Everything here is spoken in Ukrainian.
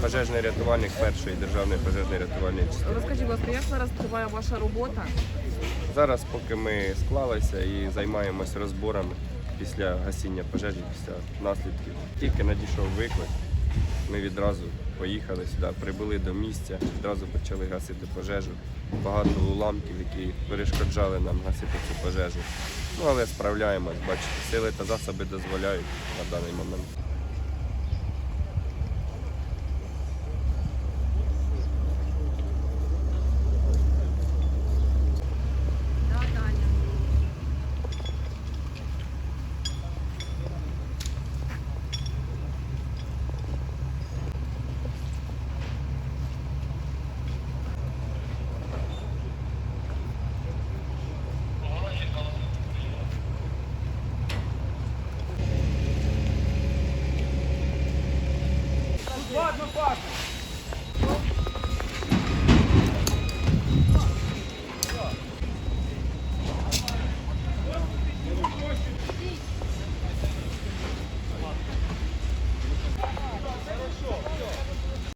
Пожежний рятувальник першої державної пожежної рятувальної частини. Розкажіть, будь ласка, як зараз триває ваша робота? Зараз, поки ми склалися і займаємося розборами після гасіння пожежі, після наслідків. Тільки надійшов виклик. Ми відразу поїхали сюди, прибули до місця, відразу почали гасити пожежу. Багато уламків, які перешкоджали нам гасити цю пожежу. Ну але справляємось, бачите, сили та засоби дозволяють на даний момент.